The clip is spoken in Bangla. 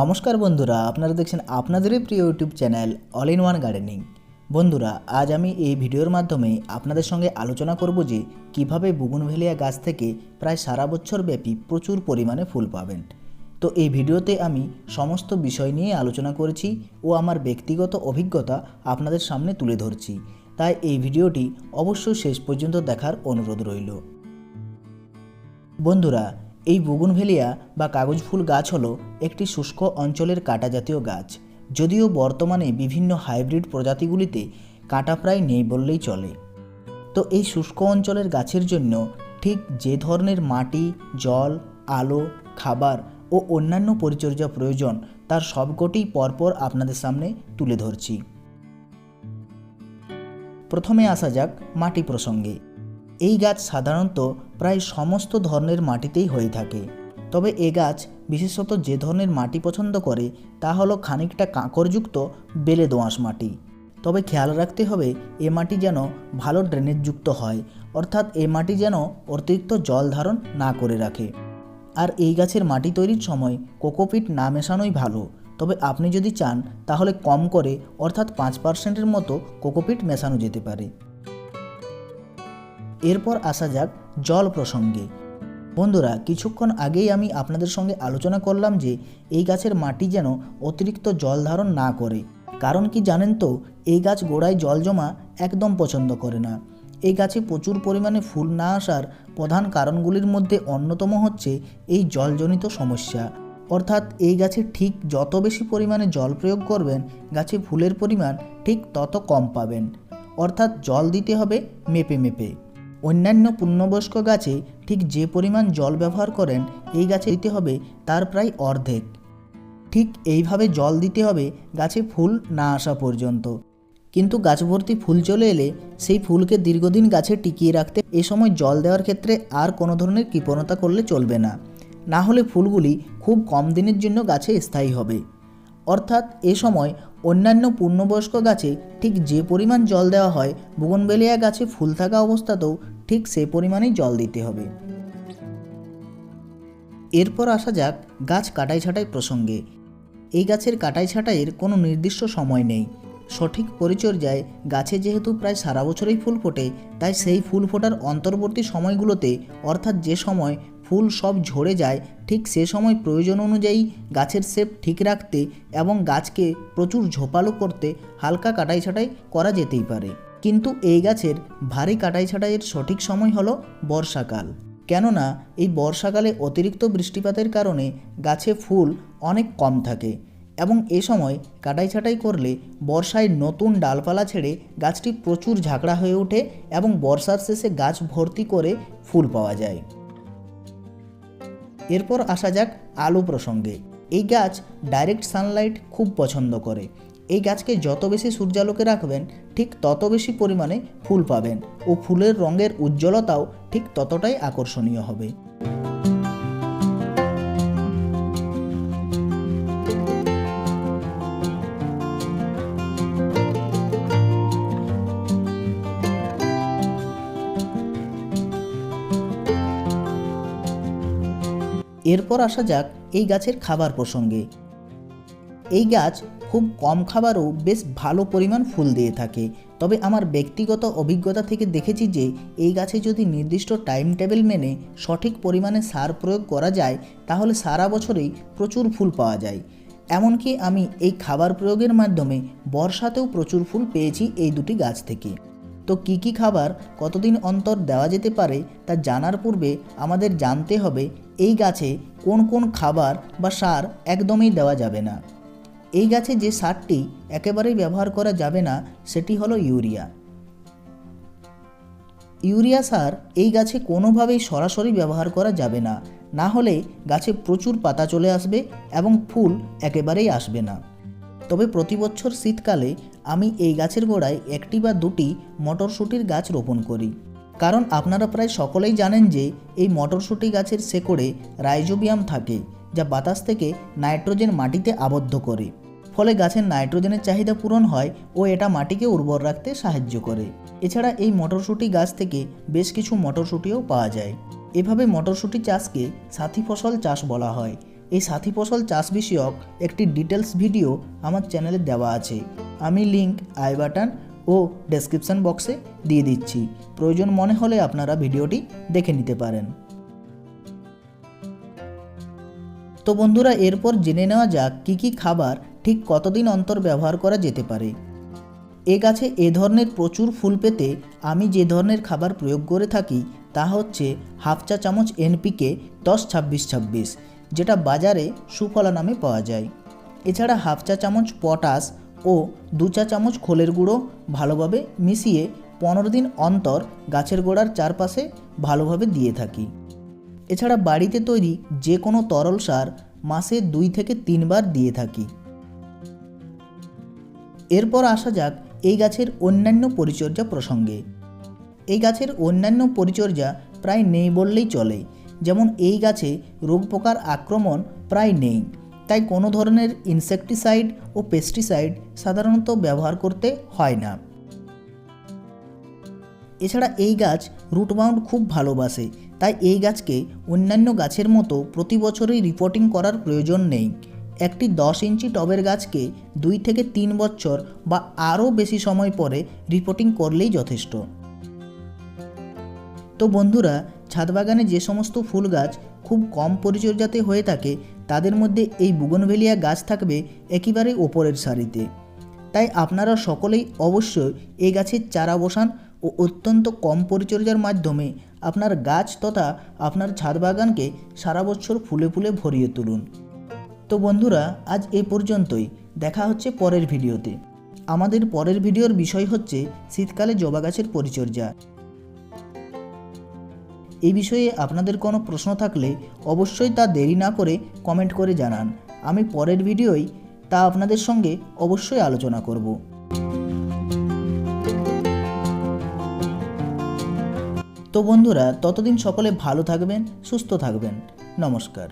নমস্কার বন্ধুরা, আপনারা দেখছেন আপনাদেরই প্রিয় YouTube channel all in one gardening. বন্ধুরা, আজ আমি এই ভিডিওর মাধ্যমে আপনাদের সঙ্গে আলোচনা করব যে কীভাবে বুগুনভেলিয়া গাছ থেকে প্রায় সারা বছর ব্যাপী প্রচুর পরিমাণে ফুল পাবেন। তো এই ভিডিওতে আমি সমস্ত বিষয় নিয়ে আলোচনা করেছি ও আমার ব্যক্তিগত অভিজ্ঞতা আপনাদের সামনে তুলে ধরছি। তাই এই ভিডিওটি অবশ্যই শেষ পর্যন্ত দেখার অনুরোধ রইল। বন্ধুরা এই বুগুনভেলিয়া বা কাগজ ফুল গাছ হলো একটি শুষ্ক অঞ্চলের কাঁটা জাতীয় গাছ। যদিও বর্তমানে বিভিন্ন হাইব্রিড প্রজাতিগুলিতে কাঁটা প্রায় নেই বললেই চলে। তো এই শুষ্ক অঞ্চলের গাছের জন্য ঠিক যে ধরনের মাটি, জল, আলো, খাবার ও অন্যান্য পরিচর্যা প্রয়োজন তার সবকটিই পরপর আপনাদের সামনে তুলে ধরছি। প্রথমে আসা যাক মাটি প্রসঙ্গে। এই গাছ সাধারণত প্রায় সমস্ত ধরনের মাটিতেই হয়ে থাকে। তবে এ গাছ, বিশেষত যে ধরনের মাটি পছন্দ করে, তা হলো খানিকটা কাঁকরযুক্ত বেলে দোঁয়াশ মাটি। তবে খেয়াল রাখতে হবে, এ মাটি যেন ভালো ড্রেনেজযুক্ত হয়, অর্থাৎ এ মাটি যেন অতিরিক্ত জল ধারণ না করে রাখে। আর এই গাছের মাটি তৈরির সময় কোকোপিট না মেশানোই ভালো। তবে আপনি যদি চান, তাহলে কম করে, অর্থাৎ পাঁচ পার্সেন্টের মতো কোকোপিট মেশানো যেতে পারে। এরপর আসা যাক জল প্রসঙ্গে। বন্ধুরা, কিছুক্ষণ আগেই আমি আপনাদের সঙ্গে আলোচনা করলাম যে এই গাছের মাটি যেন অতিরিক্ত জল ধারণ না করে। কারণ কি জানেন তো, এই গাছ গোড়ায় জল জমা একদম পছন্দ করে না। এই গাছে প্রচুর পরিমাণে ফুল না আসার প্রধান কারণগুলির মধ্যে অন্যতম হচ্ছে এই জলজনিত সমস্যা। অর্থাৎ এই গাছে ঠিক যত বেশি পরিমাণে জল প্রয়োগ করবেন, গাছে ফুলের পরিমাণ ঠিক তত কম পাবেন। অর্থাৎ জল দিতে হবে মেপে মেপে। অন্যান্য পূর্ণবয়স্ক গাছে ঠিক যে পরিমাণ জল ব্যবহার করেন, এই গাছে দিতে হবে তার প্রায় অর্ধেক। ঠিক এইভাবে জল দিতে হবে গাছে ফুল না আসা পর্যন্ত। কিন্তু গাছ ভর্তি ফুল চলে এলে সেই ফুলকে দীর্ঘদিন গাছে টিকিয়ে রাখতে এ সময় জল দেওয়ার ক্ষেত্রে আর কোনো ধরনের কৃপণতা করলে চলবে না। না হলে ফুলগুলি খুব কম দিনের জন্য গাছে স্থায়ী হবে। অর্থাৎ এ সময় অন্যান্য পূর্ণবয়স্ক গাছে ঠিক যে পরিমাণ জল দেওয়া হয়, বুগনবেলিয়া গাছে ফুল থাকা অবস্থাতেও ঠিক সে পরিমাণেই জল দিতে হবে। এরপর আসা যাক গাছ কাটাই ছাঁটাই প্রসঙ্গে। এই গাছের কাটাই ছাঁটাইয়ের কোনো নির্দিষ্ট সময় নেই। সঠিক পরিচর্যায় গাছে যেহেতু প্রায় সারা বছরই ফুল ফোটে, তাই সেই ফুল ফোটার অন্তর্বর্তী সময়গুলোতে, অর্থাৎ যে সময় ফুল সব ঝরে যায়, ঠিক সে সময় প্রয়োজন অনুযায়ী গাছের শেপ ঠিক রাখতে এবং গাছকে প্রচুর ঝোপালো করতে হালকা কাটাই ছাঁটাই করা যেতেই পারে। কিন্তু এই গাছের ভারী কাটাই ছাঁটাইয়ের সঠিক সময় হলো বর্ষাকাল। কেননা, এই বর্ষাকালে অতিরিক্ত বৃষ্টিপাতের কারণে গাছে ফুল অনেক কম থাকে এবং এ সময় কাটাই ছাঁটাই করলে বর্ষায় নতুন ডালপালা ছেড়ে গাছটি প্রচুর ঝাঁকড়া হয়ে ওঠে এবং বর্ষার শেষে গাছ ভর্তি করে ফুল পাওয়া যায়। এরপর আসা যাক আলু প্রসঙ্গে। এই গাছ ডাইরেক্ট সানলাইট খুব পছন্দ করে। এই গাছকে যত বেশি সূর্যালোকে রাখবেন, ঠিক তত বেশি পরিমাণে ফুল পাবেন ও ফুলের রঙের উজ্জ্বলতাও ঠিক ততটাই আকর্ষণীয় হবে। এরপর আসা যাক এই গাছের খাবার প্রসঙ্গে। এই গাছ খুব কম খাবারও বেশ ভালো পরিমাণ ফুল দিয়ে থাকে। তবে আমার ব্যক্তিগত অভিজ্ঞতা থেকে দেখেছি যে, এই গাছে যদি নির্দিষ্ট টাইম টেবিল মেনে সঠিক পরিমাণে সার প্রয়োগ করা যায়, তাহলে সারা বছরেই প্রচুর ফুল পাওয়া যায়। এমনকি আমি এই খাবার প্রয়োগের মাধ্যমে বর্ষাতেও প্রচুর ফুল পেয়েছি এই দুটি গাছ থেকে। তো কি কি খাবার কতদিন অন্তর দেওয়া যেতে পারে তা জানার পূর্বে আমাদের জানতে হবে এই গাছে কোন কোন খাবার বা সার একদমই দেওয়া যাবে না। এই গাছে যে সারটি একেবারেই ব্যবহার করা যাবে না, সেটি হলো ইউরিয়া। ইউরিয়া সার এই গাছে কোনোভাবেই সরাসরি ব্যবহার করা যাবে না। না হলে গাছে প্রচুর পাতা চলে আসবে এবং ফুল একেবারেই আসবে না। তবে প্রতি বছর শীতকালে আমি এই গাছের গোড়ায় একটি বা দুটি মটরশুঁটির গাছ রোপণ করি। কারণ আপনারা প্রায় সকলেই জানেন যে এই মটরশুঁটি গাছের শেকড়ে রাইজোবিয়াম থাকে, যা বাতাস থেকে নাইট্রোজেন মাটিতে আবদ্ধ করে। ফলে গাছের নাইট্রোজেনের চাহিদা পূরণ হয় ও এটা মাটিকে উর্বর রাখতে সাহায্য করে। এছাড়া এই মটরশুঁটি গাছ থেকে বেশ কিছু মটরশুঁটিও পাওয়া যায়। এভাবে মটরশুঁটি চাষকে সাথী ফসল চাষ বলা হয়। এই সাথী ফসল চাষ বিষয়ক একটি ডিটেলস ভিডিও আমার চ্যানেলে দেওয়া আছে। আমি লিংক, আই বাটন ও ডেসক্রিপশন বক্সে দিয়ে দিচ্ছি। প্রয়োজন মনে হলে আপনারা ভিডিওটি দেখে নিতে পারেন। তো বন্ধুরা, এরপর জেনে নেওয়া যাক কী কী খাবার ঠিক কতদিন অন্তর ব্যবহার করা যেতে পারে। এ গাছে এ ধরনের প্রচুর ফুল পেতে আমি যে ধরনের খাবার প্রয়োগ করে থাকি তা হচ্ছে হাফ চা চামচ এনপিকে দশ ছাব্বিশ ছাব্বিশ, যেটা বাজারে সুফলা নামে পাওয়া যায়। এছাড়া হাফ চা চামচ পটাশ ও দু চা চামচ খোলের গুঁড়ো ভালোভাবে মিশিয়ে পনেরো দিন অন্তর গাছের গোড়ার চারপাশে ভালোভাবে দিয়ে থাকি। এছাড়া বাড়িতে তৈরি যে কোনো তরল সার মাসে দুই থেকে তিনবার দিয়ে থাকি। এরপর আসা যাক এই গাছের অন্যান্য পরিচর্যা প্রসঙ্গে। এই গাছের অন্যান্য পরিচর্যা প্রায় নেই বললেই চলে। যেমন এই গাছে রোগ পোকার আক্রমণ প্রায় নেই। তাই কোনো ধরনের ইনসেকটিসাইড ও পেস্টিসাইড সাধারণত ব্যবহার করতে হয় না। এছাড়া এই গাছ রুট বাউন্ড খুব ভালোবাসে, তাই এই গাছকে অন্যান্য গাছের মতো প্রতি বছরই রিপোর্টিং করার প্রয়োজন নেই। একটি দশ ইঞ্চি টবের গাছকে দুই থেকে তিন বছর বা আরও বেশি সময় পরে রিপোর্টিং করলেই যথেষ্ট। তো বন্ধুরা ছাদ বাগানে যে সমস্ত ফুল গাছ খুব কম পরিচর্যাতে হয়ে থাকে তাদের মধ্যে এই বুগনভেলিয়া গাছ থাকবে একেবারে ওপরের সারিতে। তাই আপনারা সকলেই অবশ্যই এই গাছের চারা বসান ও অত্যন্ত কম পরিচর্যার মাধ্যমে আপনার গাছ তথা আপনার ছাদ বাগানকে সারা বছর ফুলে ফুলে ভরিয়ে তুলুন। তো বন্ধুরা, আজ এ পর্যন্তই। দেখা হচ্ছে পরের ভিডিওতে। আমাদের পরের ভিডিওর বিষয় হচ্ছে শীতকালে জবা গাছের পরিচর্যা। এই বিষয়ে আপনাদের কোনো প্রশ্ন থাকলে অবশ্যই তা দেরি না করে কমেন্ট করে জানান। আমি পরের ভিডিওয় তা আপনাদের সঙ্গে অবশ্যই আলোচনা করব। তো বন্ধুরা, ততদিন সকলে ভালো থাকবেন, সুস্থ থাকবেন। নমস্কার।